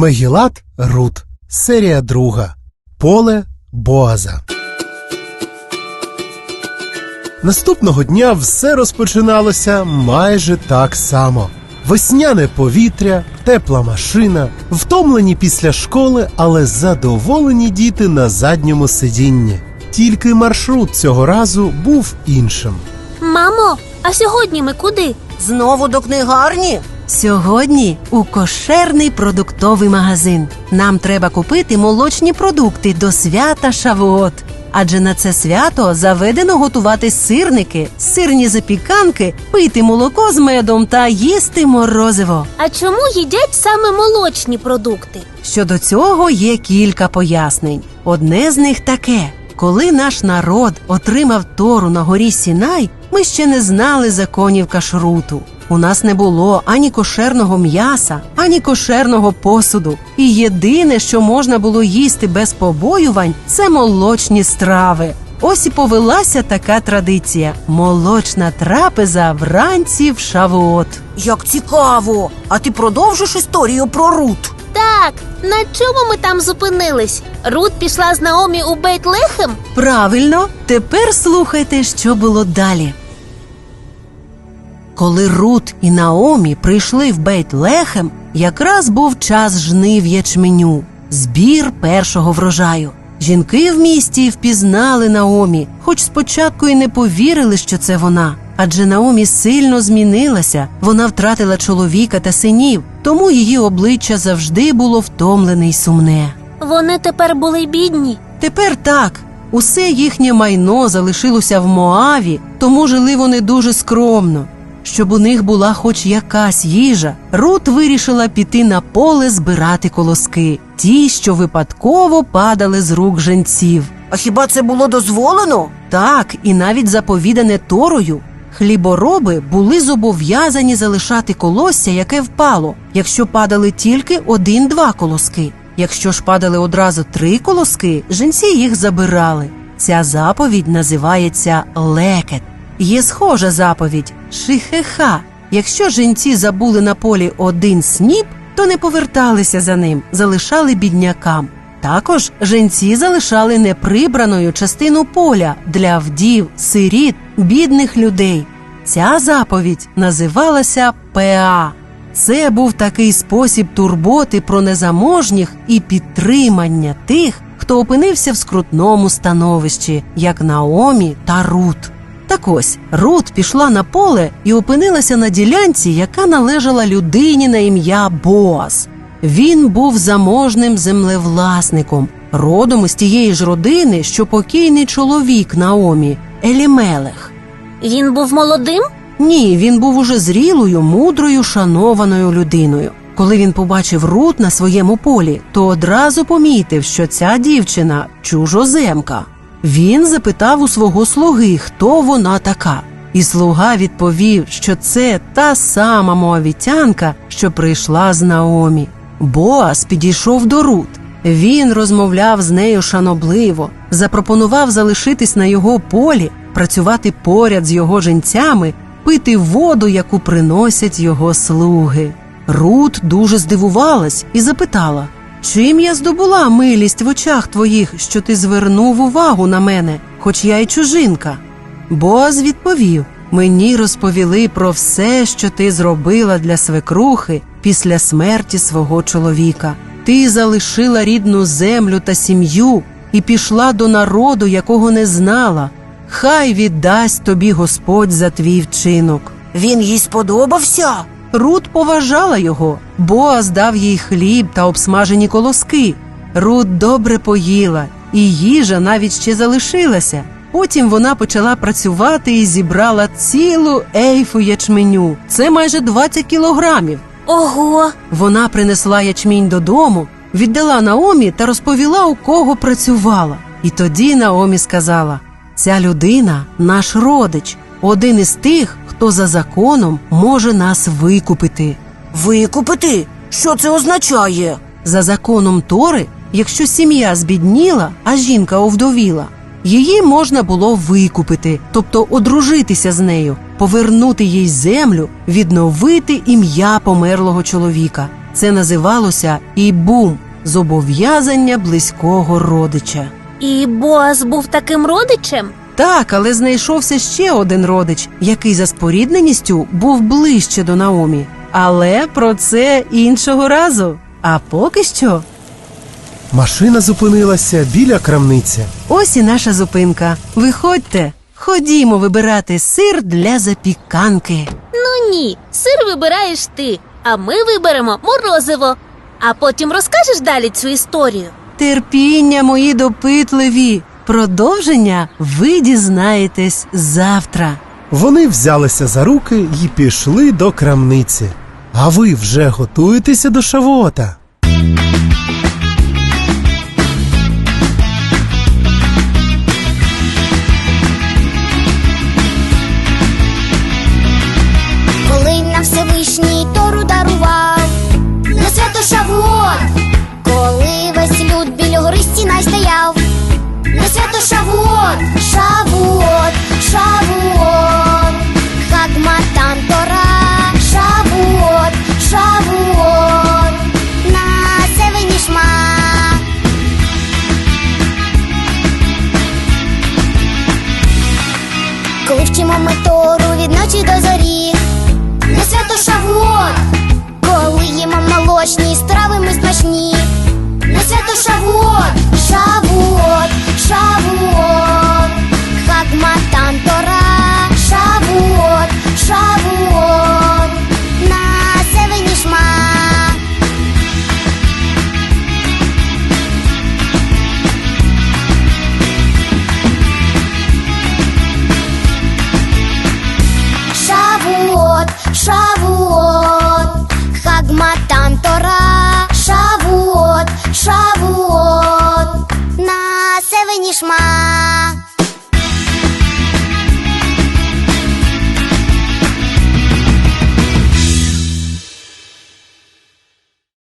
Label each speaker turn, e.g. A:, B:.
A: Мегілат Рут. Серія друга. Поле Боаза. Наступного дня все розпочиналося майже так само. Весняне повітря, тепла машина, втомлені після школи, але задоволені діти на задньому сидінні. Тільки маршрут цього разу був іншим.
B: Мамо, а сьогодні ми куди?
C: Знову до книгарні?
D: Сьогодні у кошерний продуктовий магазин. Нам треба купити молочні продукти до свята Шавуот. Адже на це свято заведено готувати сирники, сирні запіканки, пити молоко з медом та їсти морозиво.
B: А чому їдять саме молочні продукти?
D: Щодо цього є кілька пояснень. Одне з них таке: коли наш народ отримав Тору на горі Сінай, ми ще не знали законів кашруту. У нас не було ані кошерного м'яса, ані кошерного посуду. І єдине, що можна було їсти без побоювань, це молочні страви. Ось і повелася така традиція: молочна трапеза вранці в Шавуот.
C: Як цікаво! А ти продовжиш історію про Рут?
B: Так, на чому ми там зупинились? Рут пішла з Наомі у Бейтлехем?
D: Правильно, тепер слухайте, що було далі. Коли Рут і Наомі прийшли в Бейт-Лехем, якраз був час жнив ячменю, збір першого врожаю. Жінки в місті впізнали Наомі, хоч спочатку і не повірили, що це вона. Адже Наомі сильно змінилася, вона втратила чоловіка та синів, тому її обличчя завжди було втомлене й сумне.
B: Вони тепер були бідні.
D: Тепер так. Усе їхнє майно залишилося в Моаві, тому жили вони дуже скромно. Щоб у них була хоч якась їжа, Рут вирішила піти на поле збирати колоски, ті, що випадково падали з рук женців.
C: А хіба це було дозволено?
D: Так, і навіть заповідане Торою. Хлібороби були зобов'язані залишати колосся, яке впало, якщо падали тільки один-два колоски. Якщо ж падали одразу три колоски, женці їх забирали. Ця заповідь називається лекет. Є схожа заповідь шихеха. Якщо женці забули на полі один сніп, то не поверталися за ним, залишали біднякам. Також женці залишали неприбраною частину поля для вдів, сиріт, бідних людей. Ця заповідь називалася Пеа. Це був такий спосіб турботи про незаможніх і підтримання тих, хто опинився в скрутному становищі, як Наомі та Рут. Так ось Рут пішла на поле і опинилася на ділянці, яка належала людині на ім'я Боаз. Він був заможним землевласником, родом із тієї ж родини, що покійний чоловік Наомі Елімелех.
B: Він був молодим?
D: Ні, він був уже зрілою, мудрою, шанованою людиною. Коли він побачив Рут на своєму полі, то одразу помітив, що ця дівчина чужоземка. Він запитав у свого слуги, хто вона така. І слуга відповів, що це та сама моавітянка, що прийшла з Наомі. Боас підійшов до Рут. Він розмовляв з нею шанобливо, запропонував залишитись на його полі, працювати поряд з його женцями, пити воду, яку приносять його слуги. Рут дуже здивувалась і запитала, чим я здобула милість в очах твоїх, що ти звернув увагу на мене, хоч я й чужинка. Боаз відповів: мені розповіли про все, що ти зробила для свекрухи після смерті свого чоловіка. Ти залишила рідну землю та сім'ю і пішла до народу, якого не знала. Хай віддасть тобі Господь за твій вчинок.
C: Він їй сподобався.
D: Рут поважала його, Боаз дав їй хліб та обсмажені колоски. Рут добре поїла, і їжа навіть ще залишилася. Потім вона почала працювати і зібрала цілу ейфу ячменю. Це майже 20 кілограмів.
B: Ого!
D: Вона принесла ячмінь додому, віддала Наомі та розповіла, у кого працювала. І тоді Наомі сказала: ця людина наш родич, один із тих, хто за законом може нас викупити.
C: Викупити? Що це означає?
D: За законом Тори, якщо сім'я збідніла, а жінка овдовіла, її можна було викупити, тобто одружитися з нею, повернути їй землю, відновити ім'я померлого чоловіка. Це називалося ібум зобов'язання близького родича.
B: І Боаз був таким родичем?
D: Так, але знайшовся ще один родич, який за спорідненістю був ближче до Наомі. Але про це іншого разу. А поки що,
A: Машина зупинилася біля крамниці.
D: ось і наша зупинка. Виходьте, ходімо вибирати сир для запіканки.
B: Ну ні, сир вибираєш ти, а ми виберемо морозиво. А потім розкажеш далі цю історію.
D: Терпіння, мої допитливі. Продовження ви дізнаєтесь завтра.
A: Вони взялися за руки і пішли до крамниці. А ви вже готуєтеся до шавота.
E: Вчимо ми Тору від ночі до зорі, на свято Шавуот, коли їмо молочні страви ми смачні, на свято Шавуот,